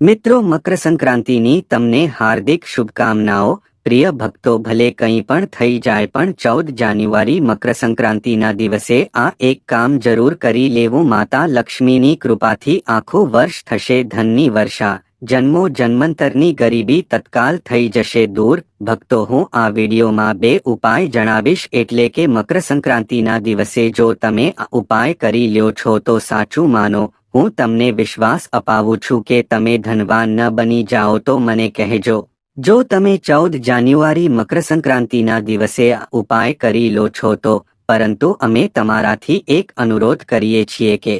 મિત્રો મકર સંક્રાંતિની તમને હાર્દિક શુભકામનાઓ. પ્રિય ભક્તો, ભલે કંઈ પણ થઈ જાય, પણ ચૌદ જાન્યુઆરી મકર સંક્રાંતિના દિવસે આ એક કામ જરૂર કરી લેવું. માતા લક્ષ્મીની કૃપાથી આખું વર્ષ થશે ધનની વર્ષા. જન્મો જન્મંતરની ગરીબી તત્કાલ થઈ જશે દૂર. ભક્તો, હું આ વિડીયોમાં બે ઉપાય જણાવીશ. એટલે કે મકર સંક્રાંતિના દિવસે જો તમે આ ઉપાય કરી લ્યો છો, તો સાચું માનો. હું તમને વિશ્વાસ અપાવું છું કે તમે ધનવાન ન બની જાઓ તો મને કહેજો. જો તમે ચૌદ જાન્યુઆરી મકર સંક્રાંતિના દિવસે ઉપાય કરી લો છો તો, પરંતુ અમે તમારાથી એક અનુરોધ કરીએ છીએ કે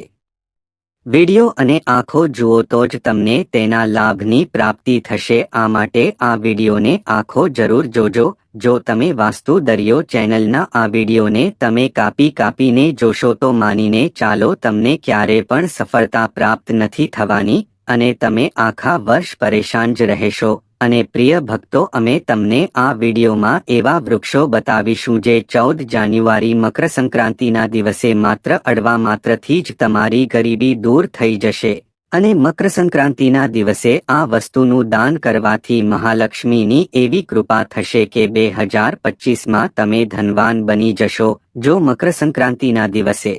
વિડિયો અને આંખો જુઓ તો જ તમને તેના લાભની પ્રાપ્તિ થશે. આ માટે આ વિડિયોને આંખો જરૂર જોજો. જો તમે વાસ્તુ દરિયો ચેનલના આ વિડિયોને તમે કાપી કાપીને જોશો તો માનીને ચાલો તમને ક્યારે પણ સફળતા પ્રાપ્ત નથી થવાની અને તમે આખા વર્ષ પરેશાન જ રહેશો. અને પ્રિય ભક્તો, અમે તમને આ વિડીયોમાં એવા વૃક્ષો બતાવીશું જે ચૌદ જાન્યુઆરી મકર સંક્રાંતિના દિવસે માત્ર અડવા માત્રથી જ તમારી ગરીબી દૂર થઈ જશે. અને મકર સંક્રાંતિના દિવસે આ વસ્તુનું દાન કરવાથી મહાલક્ષ્મીની એવી કૃપા થશે કે બે હજાર પચીસમાં તમે ધનવાન બની જશો, જો મકર સંક્રાંતિના દિવસે.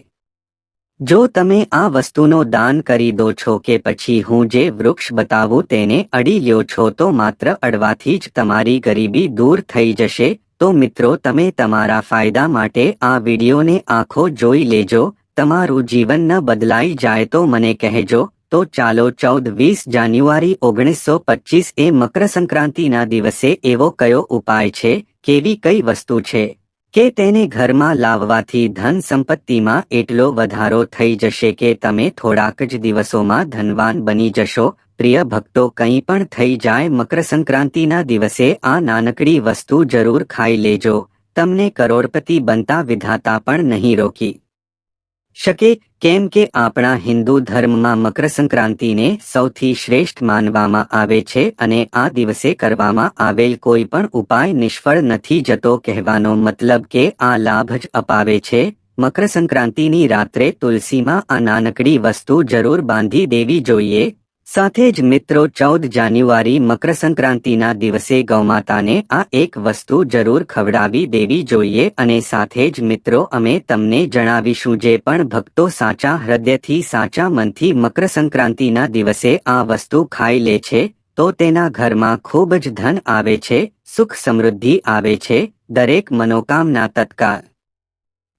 જો તમે આ વસ્તુનો દાન કરી દો છો કે પછી હું જે વૃક્ષ બતાવું તેને અડી લ્યો છો તો માત્ર અડવાથી જ તમારી ગરીબી દૂર થઈ જશે, તો મિત્રો તમે તમારા ફાયદા માટે આ વિડીયોને આંખો જોઈ લેજો, તમારું જીવન ન બદલાઈ જાય તો મને કહેજો તો ચાલો ચૌદ વીસ જાન્યુઆરી ઓગણીસો પચીસ એ મકર સંક્રાંતિના દિવસે એવો કયો ઉપાય છે, કેવી કઈ વસ્તુ છે? કે તેને ઘરમાં લાવવાથી ધન સંપત્તિમાં એટલો વધારો થઈ જશે કે તમે થોડાક જ દિવસોમાં ધનવાન બની જશો. પ્રિય ભક્તો, કંઈ પણ થઈ જાય મકર સંક્રાંતિના દિવસે આ નાનકડી વસ્તુ જરૂર ખાઈ લેજો. તમને કરોડપતિ બનતા વિધાતા પણ નહીં રોકી. શકે કેમ કે આપણા હિન્દુ ધર્મમાં મકર સંક્રાંતિને સૌથી શ્રેષ્ઠ માનવામાં આવે છે અને આ દિવસે કરવામાં આવેલ કોઈ પણ ઉપાય નિષ્ફળ નથી જતો કહેવાનો મતલબ કે આ લાભ જ અપાવે છે. મકર સંક્રાંતિની રાત્રે તુલસીમાં આ નાનકડી વસ્તુ જરૂર બાંધી દેવી જોઈએ. સાથે જ મિત્રો, ચૌદ જાન્યુઆરી મકર સંક્રાંતિના દિવસે ગૌમાતાને આ એક વસ્તુ જરૂર ખવડાવી દેવી જોઈએ અને સાથે જ મિત્રો, અમે તમને જણાવીશું જે પણ ભક્તો સાચા હૃદયથી સાચા મનથી મકર સંક્રાંતિના દિવસે આ વસ્તુ ખાઈ લે છે, તો તેના ઘરમાં ખૂબ જ ધન આવે છે, સુખ સમૃદ્ધિ આવે છે, દરેક મનોકામના તત્કાળ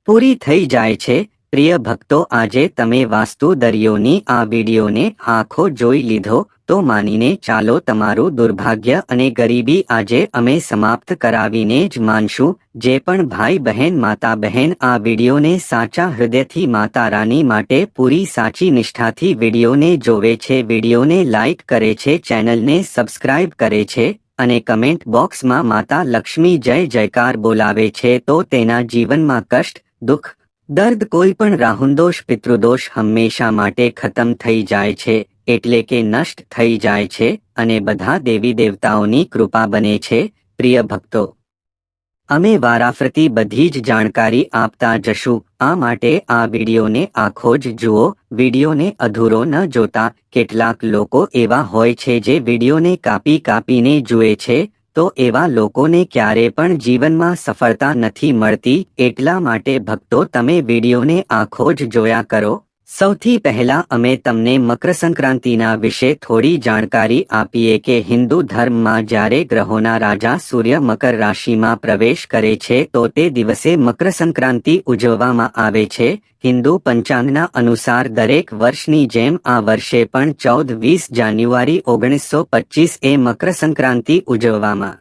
પૂરી થઈ જાય છે પ્રિય ભક્તો, આજે તમે વાસ્તુ દરિયોની આ વિડીયોને આંખો જોઈ લીધો, તો માનીને ચાલો તમારું દુર્ભાગ્ય અને ગરીબી આજે અમે સમાપ્ત કરાવીને જ માનશું. જે પણ ભાઈ બહેન માતા બહેન આ વિડીયોને સાચા હૃદયથી માતા રાની માટે પૂરી સાચી નિષ્ઠાથી વિડીયોને જોવે છે, વિડીયોને લાઇક કરે છે, ચેનલને સબસ્ક્રાઇબ કરે છે અને કમેન્ટ બોક્સમાં માતા લક્ષ્મી જય જયકાર બોલાવે છે, તો તેના જીવનમાં કષ્ટ, દુઃખ દર્દ કોઈ પણ રાહુંદોષ પિતૃદોષ હંમેશા માટે ખતમ થઈ જાય છે, એટલે કે નષ્ટ થઈ જાય છે અને બધા દેવી દેવતાઓની કૃપા બને છે, પ્રિય ભક્તો. અમે વારાફરતી બધી જ જાણકારી આપતા જશું. આ માટે આ વિડીયોને આખો જ જુઓ. વિડીયોને અધૂરો ન જોતા. કેટલાક લોકો એવા હોય છે જે વિડીયોને કાપી કાપીને જુએ છે. તો એવા લોકોને ક્યારે પણ જીવનમાં સફળતા નથી મળતી, એટલા માટે ભક્તો તમે વિડીયોને આંખો જ જોયા કરો. સૌથી પહેલા અમે તમને મકર સંક્રાંતિના વિશે થોડી જાણકારી આપીએ કે હિન્દુ ધર્મમાં જ્યારે ગ્રહોના રાજા સૂર્ય મકર રાશિમાં પ્રવેશ કરે છે, તો તે દિવસે મકર સંક્રાંતિ ઉજવવામાં આવે છે. હિન્દુ પંચાંગના અનુસાર દરેક વર્ષની જેમ આ વર્ષે પણ ચૌદ વીસ જાન્યુઆરી ઓગણીસો પચીસ એ મકર સંક્રાંતિ ઉજવવામાં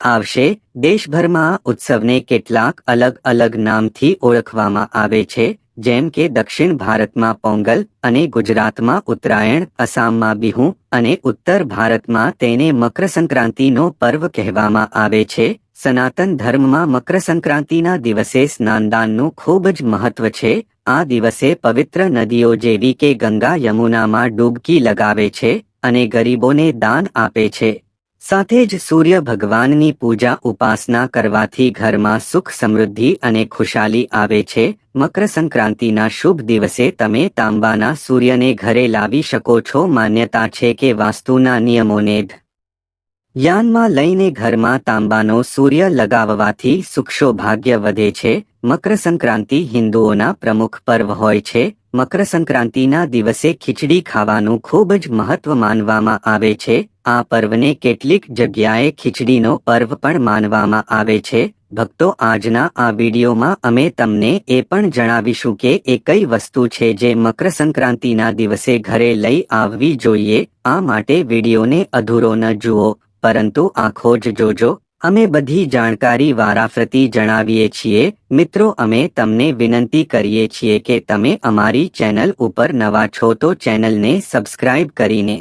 આવશે. દેશભરમાં ઉત્સવને કેટલાક અલગ અલગ નામથી ઓળખવામાં આવે છે. જેમ કે દક્ષિણ ભારતમાં પોંગલ અને ગુજરાતમાં ઉત્તરાયણ અસામમાં બિહુ અને ઉત્તર ભારતમાં તેને મકર સંક્રાંતિનો પર્વ કહેવામાં આવે છે. સનાતન ધર્મમાં મકર સંક્રાંતિના દિવસે સ્નાનદાનનું ખૂબ જ મહત્વ છે. આ દિવસે પવિત્ર નદીઓ જેવી કે ગંગા યમુનામાં ડૂબકી લગાવે છે અને ગરીબોને દાન આપે છે. સાથે જ સૂર્ય ભગવાનની પૂજા ઉપાસના કરવાથી ઘરમાં સુખ સમૃદ્ધિ અને ખુશાલી આવે છે. મકર સંક્રાંતિના શુભ દિવસે તમે તાંબાના સૂર્યને ઘરે લાવી શકો છો. માન્યતા છે કે વાસ્તુના નિયમોને જ યાનમાં લઈને ઘરમાં તાંબાનો સૂર્ય લગાવવાથી સુખશો ભાગ્ય વધે છે. મકર સંક્રાંતિ હિન્દુઓના પ્રમુખ પર્વ હોય છે. મકર સંક્રાંતિના દિવસે ખીચડી ખાવાનું ખૂબ જ મહત્વ માનવામાં આવે છે. આ પર્વને કેટલીક જગ્યાએ ખીચડીનો પર્વ પણ માનવામાં આવે છે. ભક્તો, આજના આ વિડીયોમાં અમે તમને એ પણ જણાવીશું કે એ કઈ વસ્તુ છે જે મકર સંક્રાંતિના દિવસે ઘરે લઈ આવવી જોઈએ. આ માટે વિડીયોને અધૂરો ન જુઓ, પરંતુ આખો જ જોજો. અમે બધી જાણકારી વારાફરતી જણાવીએ છીએ. મિત્રો, અમે તમને વિનંતી કરીએ છીએ કે તમે અમારી ચેનલ ઉપર નવા છો તો ચેનલને સબસ્ક્રાઇબ કરીને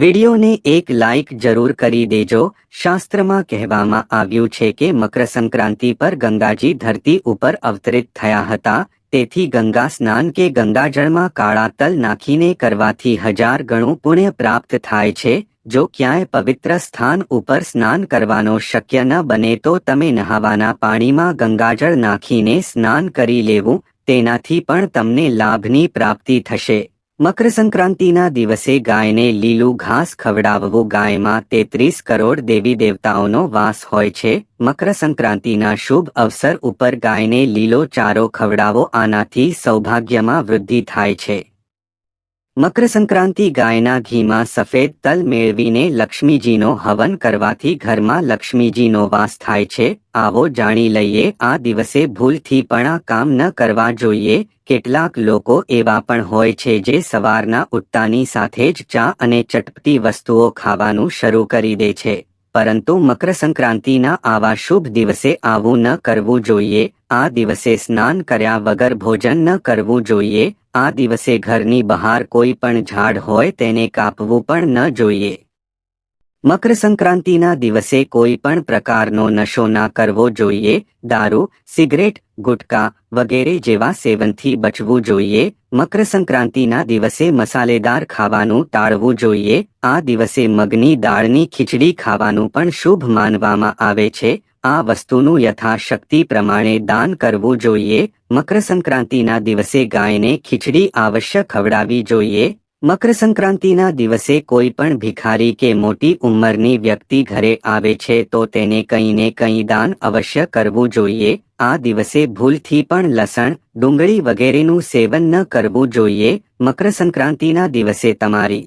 વિડીયોને એક લાઇક જરૂર કરી દેજો. શાસ્ત્રમાં કહેવામાં આવ્યું છે કે મકર સંક્રાંતિ પર ગંગાજી ધરતી ઉપર અવતરિત થયા હતા. તેથી ગંગા સ્નાન કે ગંગાજળમાં કાળા તલ નાખીને કરવાથી હજાર ગણું પુણ્ય પ્રાપ્ત થાય છે. જો ક્યાંય પવિત્ર સ્થાન ઉપર સ્નાન કરવાનો શક્ય ન બને તો તમે નહાવાના પાણીમાં ગંગાજળ નાખીને સ્નાન કરી લેવું. તેનાથી પણ તમને લાભની પ્રાપ્તિ થશે. મકર સંક્રાંતિના દિવસે ગાયને લીલું ઘાસ ખવડાવવું ગાયમાં તેત્રીસ કરોડ દેવી દેવતાઓનો વાસ હોય છે. મકર સંક્રાંતિના શુભ અવસર ઉપર ગાયને લીલો ચારો ખવડાવો આનાથી સૌભાગ્યમાં વૃદ્ધિ થાય છે. મકર સંક્રાંતિ ગાયના ઘીમાં સફેદ તલ મેળવીને લક્ષ્મીજીનો હવન કરવાથી ઘરમાં લક્ષ્મીજીનો વાસ થાય છે. આવો જાણી લઈએ, આ દિવસે ભૂલથી પણ આ કામ ન કરવા જોઈએ. કેટલાક લોકો એવા પણ હોય છે જે સવારના ઉઠતાની સાથે જ ચા અને ચટપટી વસ્તુઓ ખાવાનું શરૂ કરી દે છે. પરંતુ મકર સંક્રાંતિના આવા શુભ દિવસે આવું ન કરવું જોઈએ. આ દિવસે સ્નાન કર્યા વગર ભોજન ન કરવું જોઈએ. આ દિવસે ઘરની બહાર કોઈ પણ ઝાડ હોય તેને કાપવું પણ ન જોઈએ. મકર સંક્રાંતિના દિવસે કોઈ પણ પ્રકારનો નશો ના કરવો જોઈએ, દારૂ, સિગરેટ, ગુટકા વગેરે જેવા સેવનથી બચવું જોઈએ. મકર સંક્રાંતિના દિવસે મસાલેદાર ખાવાનું ટાળવું જોઈએ. આ દિવસે મગની દાળની ખીચડી ખાવાનું પણ શુભ માનવામાં આવે છે. આ વસ્તુનું યથાશક્તિ પ્રમાણે દાન કરવું જોઈએ. મકર સંક્રાંતિના દિવસે ગાયને ખીચડી અવશ્ય ખવડાવી જોઈએ. મકર સંક્રાંતિના દિવસે કોઈ પણ ભિખારી કે મોટી ઉંમરની વ્યક્તિ ઘરે આવે છે તો તેને કંઈ ને કંઈ દાન અવશ્ય કરવું જોઈએ. આ દિવસે ભૂલથી પણ લસણ, ડુંગળી વગેરેનું સેવન ન કરવું જોઈએ. મકર સંક્રાંતિના દિવસે તમારી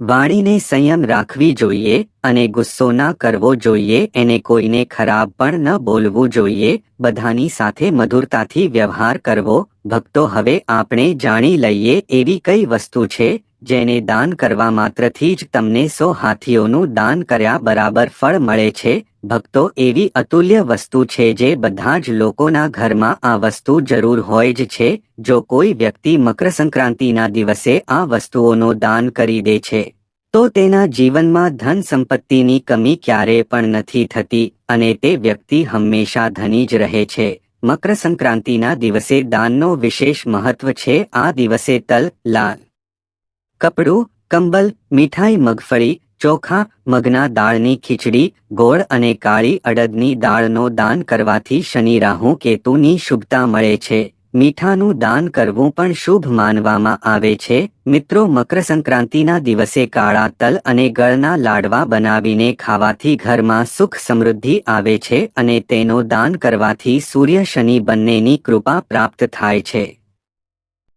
વાણીને સંયમ રાખવી જોઈએ અને ગુસ્સો ના કરવો જોઈએ, એને કોઈને ખરાબ પણ ન બોલવું જોઈએ. બધાની સાથે મધુરતાથી વ્યવહાર કરવો. ભક્તો, હવે આપણે જાણી લઈએ એવી કઈ વસ્તુ છે? જેને દાન કરવા માત્રથી જ તમને સો હાથીઓનું દાન કર્યા બરાબર ફળ મળે છે, ભક્તો એવી અતુલ્ય વસ્તુ છે જે બધા જ લોકોના ઘરમાં આ વસ્તુ જરૂર હોય જ છે, જો કોઈ વ્યક્તિ મકર સંક્રાંતિના દિવસે આ વસ્તુઓનો દાન કરી દે છે. તો તેના જીવનમાં ધન સંપત્તિની કમી ક્યારે પણ નથી થતી અને તે વ્યક્તિ હંમેશા ધની જ રહે છે. મકર સંક્રાંતિના દિવસે દાનનો વિશેષ મહત્વ છે. આ દિવસે તલ, લાલ કપડું, કંબલ, મીઠાઈ, મગફળી, ચોખા, મગના દાળની ખીચડી, ગોળ અને કાળી અડદની દાળનો દાન કરવાથી શનિ, રાહુ, કેતુની શુભતા મળે છે. મીઠાનું દાન કરવું પણ શુભ માનવામાં આવે છે. મિત્રો મકર સંક્રાંતિના દિવસે કાળા તલ અને ગળના લાડવા બનાવીને ખાવાથી ઘરમાં સુખ સમૃદ્ધિ આવે છે અને તેનો દાન કરવાથી સૂર્ય, શનિ બંનેની કૃપા પ્રાપ્ત થાય છે.